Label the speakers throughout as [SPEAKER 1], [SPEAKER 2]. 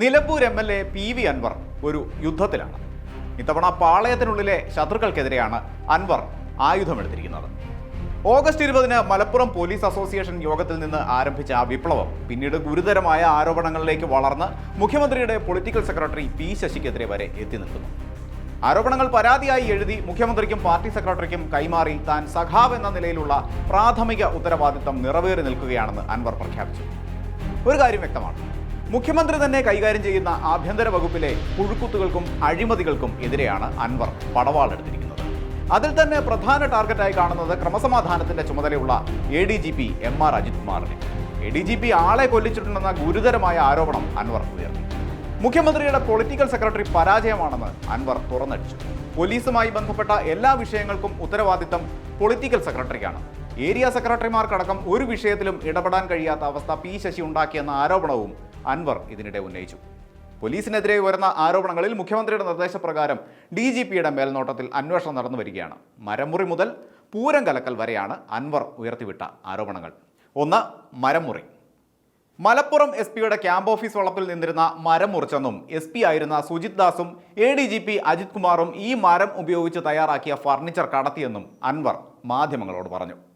[SPEAKER 1] Nilambur M L A P V Anvar ഒരു യുദ്ധത്തിലാണ്. ഇത്തവണ പാളയത്തിനുള്ളിലെ ശത്രുക്കൾക്കെതിരെയാണ് അൻവർ ആയുധമെടുത്തിരിക്കുന്നത്. ഓഗസ്റ്റ് ഇരുപതിന് മലപ്പുറം പോലീസ് അസോസിയേഷൻ യോഗത്തിൽ നിന്ന് ആരംഭിച്ച ആ വിപ്ലവം പിന്നീട് ഗുരുതരമായ ആരോപണങ്ങളിലേക്ക് വളർന്ന് മുഖ്യമന്ത്രിയുടെ പൊളിറ്റിക്കൽ സെക്രട്ടറി പി ശശിക്കെതിരെ വരെ എത്തി നിൽക്കുന്നു. ആരോപണങ്ങൾ പരാതിയായി എഴുതി മുഖ്യമന്ത്രിക്കും പാർട്ടി സെക്രട്ടറിക്കും കൈമാറി താൻ സഖാവ് എന്ന നിലയിലുള്ള പ്രാഥമിക ഉത്തരവാദിത്തം നിറവേറി നിൽക്കുകയാണെന്ന് അൻവർ പ്രഖ്യാപിച്ചു. ഒരു കാര്യം വ്യക്തമാണ്. മുഖ്യമന്ത്രി തന്നെ കൈകാര്യം ചെയ്യുന്ന ആഭ്യന്തര വകുപ്പിലെ പുഴുക്കുത്തുകൾക്കും അഴിമതികൾക്കും എതിരെയാണ് അൻവർ പടവാളെടുത്തിരിക്കുന്നത്. അതിൽ തന്നെ പ്രധാന ടാർഗറ്റായി കാണുന്നത് ക്രമസമാധാനത്തിന്റെ ചുമതലയുള്ള A D G P M R Ajith കുമാറിനെ. എ ഡി ജി പി ആളെ കൊല്ലിച്ചിട്ടുണ്ടെന്ന ഗുരുതരമായ ആരോപണം അൻവർ ഉയർത്തി. മുഖ്യമന്ത്രിയുടെ പൊളിറ്റിക്കൽ സെക്രട്ടറി പരാജയമാണെന്ന് അൻവർ തുറന്നടിച്ചു. പോലീസുമായി ബന്ധപ്പെട്ട എല്ലാ വിഷയങ്ങൾക്കും ഉത്തരവാദിത്തം പൊളിറ്റിക്കൽ സെക്രട്ടറിക്കാണ്. ഏരിയ സെക്രട്ടറിമാർക്കടക്കം ഒരു വിഷയത്തിലും ഇടപെടാൻ കഴിയാത്ത അവസ്ഥ പി ശശി ഉണ്ടാക്കിയെന്ന ആരോപണവും അൻവർ ഇതിനിടെ ഉന്നയിച്ചു. പോലീസിനെതിരെ ഉയർന്ന ആരോപണങ്ങളിൽ മുഖ്യമന്ത്രിയുടെ നിർദ്ദേശപ്രകാരം ഡി ജി പിയുടെ മേൽനോട്ടത്തിൽ അന്വേഷണം നടന്നു വരികയാണ്. മരമുറി മുതൽ പൂരം കലക്കൽ വരെയാണ് അൻവർ ഉയർത്തിവിട്ട ആരോപണങ്ങൾ. ഒന്ന് മരമുറി. മലപ്പുറം എസ് പിയുടെ ക്യാമ്പ് ഓഫീസ് വളപ്പിൽ നിന്നിരുന്ന മരം മുറിച്ചെന്നും എസ് പി ആയിരുന്ന Sujith ദാസും A D G P Ajith കുമാറും ഈ മരം ഉപയോഗിച്ച് തയ്യാറാക്കിയ ഫർണിച്ചർ കടത്തിയെന്നും അൻവർ മാധ്യമങ്ങളോട് പറഞ്ഞു.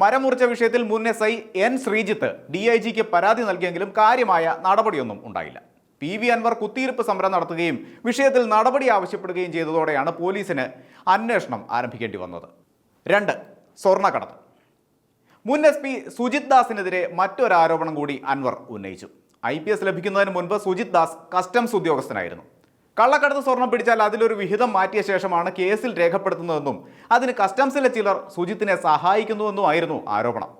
[SPEAKER 1] മരം മുറിച്ച വിഷയത്തിൽ മുൻ S I N Sreejith D I ജിക്ക് പരാതി നൽകിയെങ്കിലും കാര്യമായ നടപടിയൊന്നും ഉണ്ടായില്ല. പി വി അൻവർ കുത്തിയിരിപ്പ് സമരം നടത്തുകയും വിഷയത്തിൽ നടപടി ആവശ്യപ്പെടുകയും ചെയ്തതോടെയാണ് പോലീസിന് അന്വേഷണം ആരംഭിക്കേണ്ടി വന്നത്. രണ്ട് സ്വർണക്കടത്ത് മുൻ എസ് പി സുജിത് ദാസിനെതിരെ മറ്റൊരു ആരോപണം കൂടി അൻവർ ഉന്നയിച്ചു. ഐ പി എസ് ലഭിക്കുന്നതിന് മുൻപ് സുജിത് ദാസ് കസ്റ്റംസ് ഉദ്യോഗസ്ഥനായിരുന്നു. കള്ളക്കടത്ത് സ്വർണം പിടിച്ചാൽ അതിലൊരു വിഹിതം മാറ്റിയ ശേഷമാണ് കേസിൽ രേഖപ്പെടുത്തുന്നതെന്നും അതിന് കസ്റ്റംസിലെ ചിലർ സുജിത്തിനെ സഹായിക്കുന്നുവെന്നുമായിരുന്നു ആരോപണം.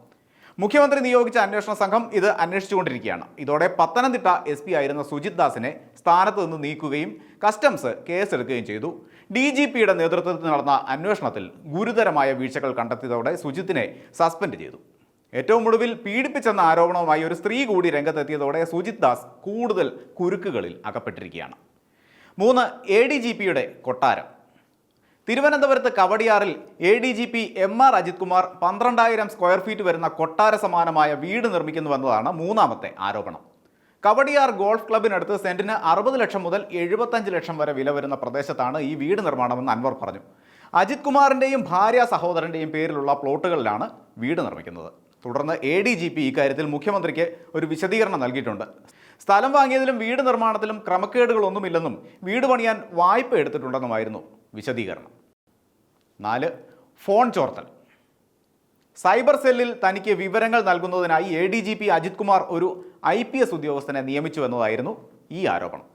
[SPEAKER 1] മുഖ്യമന്ത്രി നിയോഗിച്ച അന്വേഷണ സംഘം ഇത് അന്വേഷിച്ചുകൊണ്ടിരിക്കുകയാണ്. ഇതോടെ പത്തനംതിട്ട എസ് പി ആയിരുന്ന സുജിത് ദാസിനെ സ്ഥാനത്ത് നിന്ന് നീക്കുകയും കസ്റ്റംസ് കേസെടുക്കുകയും ചെയ്തു. ഡി ജി പിയുടെ നേതൃത്വത്തിൽ നടന്ന അന്വേഷണത്തിൽ ഗുരുതരമായ വീഴ്ചകൾ കണ്ടെത്തിയതോടെ സുജിത്തിനെ സസ്പെൻഡ് ചെയ്തു. ഏറ്റവും ഒടുവിൽ പീഡിപ്പിച്ചെന്ന ആരോപണവുമായി ഒരു സ്ത്രീ കൂടി രംഗത്തെത്തിയതോടെ സുജിത് ദാസ് കൂടുതൽ കുരുക്കുകളിൽ അകപ്പെട്ടിരിക്കുകയാണ്. മൂന്ന് എ ഡി ജി പിയുടെ കൊട്ടാരം. തിരുവനന്തപുരത്ത് കവടിയാറിൽ A D G P M R Ajith Kumar പന്ത്രണ്ടായിരം സ്ക്വയർ ഫീറ്റ് വരുന്ന കൊട്ടാര സമാനമായ വീട് നിർമ്മിക്കുന്നുവെന്നതാണ് മൂന്നാമത്തെ ആരോപണം. കവടിയാർ ഗോൾഫ് ക്ലബിനടുത്ത് സെന്റിന് അറുപത് ലക്ഷം മുതൽ എഴുപത്തഞ്ച് ലക്ഷം വരെ വില വരുന്ന പ്രദേശത്താണ് ഈ വീട് നിർമ്മാണമെന്ന് അൻവർ പറഞ്ഞു. അജിത് കുമാറിന്റെയും ഭാര്യ സഹോദരന്റെയും പേരിലുള്ള പ്ലോട്ടുകളിലാണ് വീട് നിർമ്മിക്കുന്നത്. തുടർന്ന് എ ഡി ജി പി ഇക്കാര്യത്തിൽ മുഖ്യമന്ത്രിക്ക് ഒരു വിശദീകരണം നൽകിയിട്ടുണ്ട്. സ്ഥലം വാങ്ങിയതിലും വീട് നിർമ്മാണത്തിലും ക്രമക്കേടുകളൊന്നുമില്ലെന്നും വീട് പണിയാൻ വായ്പ എടുത്തിട്ടുണ്ടെന്നുമായിരുന്നു വിശദീകരണം. നാല് ഫോൺ ചോർത്തൽ. സൈബർ സെല്ലിൽ തനിക്ക് വിവരങ്ങൾ നൽകുന്നതിനായി A D G P Ajith Kumar ഒരു ഐ പി എസ് ഉദ്യോഗസ്ഥനെ നിയമിച്ചു എന്നതായിരുന്നു ഈ ആരോപണം.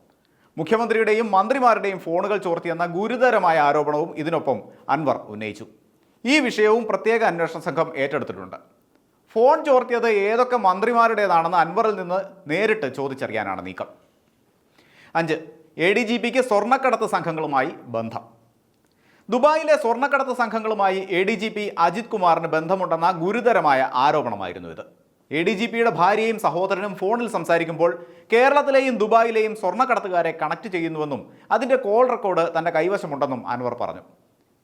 [SPEAKER 1] മുഖ്യമന്ത്രിയുടെയും മന്ത്രിമാരുടെയും ഫോണുകൾ ചോർത്തിയെന്ന ഗുരുതരമായ ആരോപണവും ഇതിനൊപ്പം അൻവർ ഉന്നയിച്ചു. ഈ വിഷയവും പ്രത്യേക അന്വേഷണ സംഘം ഏറ്റെടുത്തിട്ടുണ്ട്. ഫോൺ ചോർത്തിയത് ഏതൊക്കെ മന്ത്രിമാരുടേതാണെന്ന് അൻവറിൽ നിന്ന് നേരിട്ട് ചോദിച്ചറിയാനാണ് നീക്കം. അഞ്ച് എ ഡി ജി പിക്ക് സ്വർണക്കടത്ത് സംഘങ്ങളുമായി ബന്ധം. ദുബായിലെ സ്വർണക്കടത്ത് സംഘങ്ങളുമായി A D G P Ajith കുമാറിന് ബന്ധമുണ്ടെന്ന ഗുരുതരമായ ആരോപണമായിരുന്നു ഇത്. എ ഡി ജി പിയുടെ ഭാര്യയും സഹോദരനും ഫോണിൽ സംസാരിക്കുമ്പോൾ കേരളത്തിലെയും ദുബായിലെയും സ്വർണക്കടത്തുകാരെ കണക്ട് ചെയ്യുന്നുവെന്നും അതിന്റെ കോൾ റെക്കോർഡ് തന്റെ കൈവശമുണ്ടെന്നും അൻവർ പറഞ്ഞു.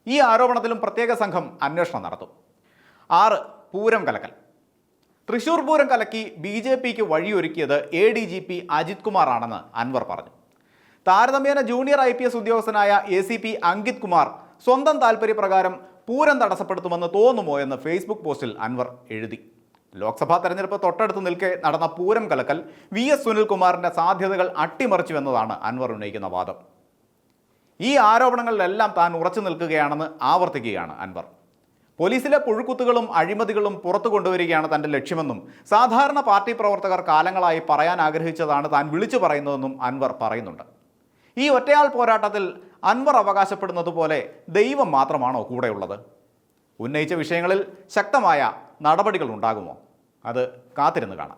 [SPEAKER 1] ഈ ആരോപണത്തിലും പ്രത്യേക സംഘം അന്വേഷണം നടത്തും. ആറ് പൂരം കലക്കൽ. തൃശൂർ പൂരം കലക്കി ബി ജെ പിക്ക് വഴിയൊരുക്കിയത് A D G P Ajith കുമാറാണെന്ന് Anvar പറഞ്ഞു. താരതമ്യേന ജൂനിയർ ഐ പി എസ് ഉദ്യോഗസ്ഥനായ A C P Ankith Kumar സ്വന്തം താൽപര്യപ്രകാരം പൂരം തടസ്സപ്പെടുത്തുമെന്ന് തോന്നുമോ എന്ന് ഫേസ്ബുക്ക് പോസ്റ്റിൽ അൻവർ എഴുതി. ലോക്സഭാ തെരഞ്ഞെടുപ്പ് തൊട്ടടുത്ത് നിൽക്കെ നടന്ന പൂരം കലക്കൽ വി എസ് സുനിൽകുമാറിന്റെ സാധ്യതകൾ അട്ടിമറിച്ചുവെന്നതാണ് അൻവർ ഉന്നയിക്കുന്ന വാദം. ഈ ആരോപണങ്ങളിലെല്ലാം താൻ ഉറച്ചു നിൽക്കുകയാണെന്ന് ആവർത്തിക്കുകയാണ് അൻവർ. പോലീസിലെ പുഴുക്കുത്തുകളും അഴിമതികളും പുറത്തു കൊണ്ടുവരികയാണ് തന്റെ ലക്ഷ്യമെന്നും സാധാരണ പാർട്ടി പ്രവർത്തകർ കാലങ്ങളായി പറയാൻ ആഗ്രഹിച്ചതാണ് താൻ വിളിച്ചു പറയുന്നതെന്നും അൻവർ പറയുന്നുണ്ട്. ഈ ഒറ്റയാൾ പോരാട്ടത്തിൽ അൻവർ അവകാശപ്പെടുന്നത് പോലെ ദൈവം മാത്രമാണോ കൂടെയുള്ളത്? ഉന്നയിച്ച വിഷയങ്ങളിൽ ശക്തമായ നടപടികൾ ഉണ്ടാകുമോ? അത് കാത്തിരുന്ന് കാണാം.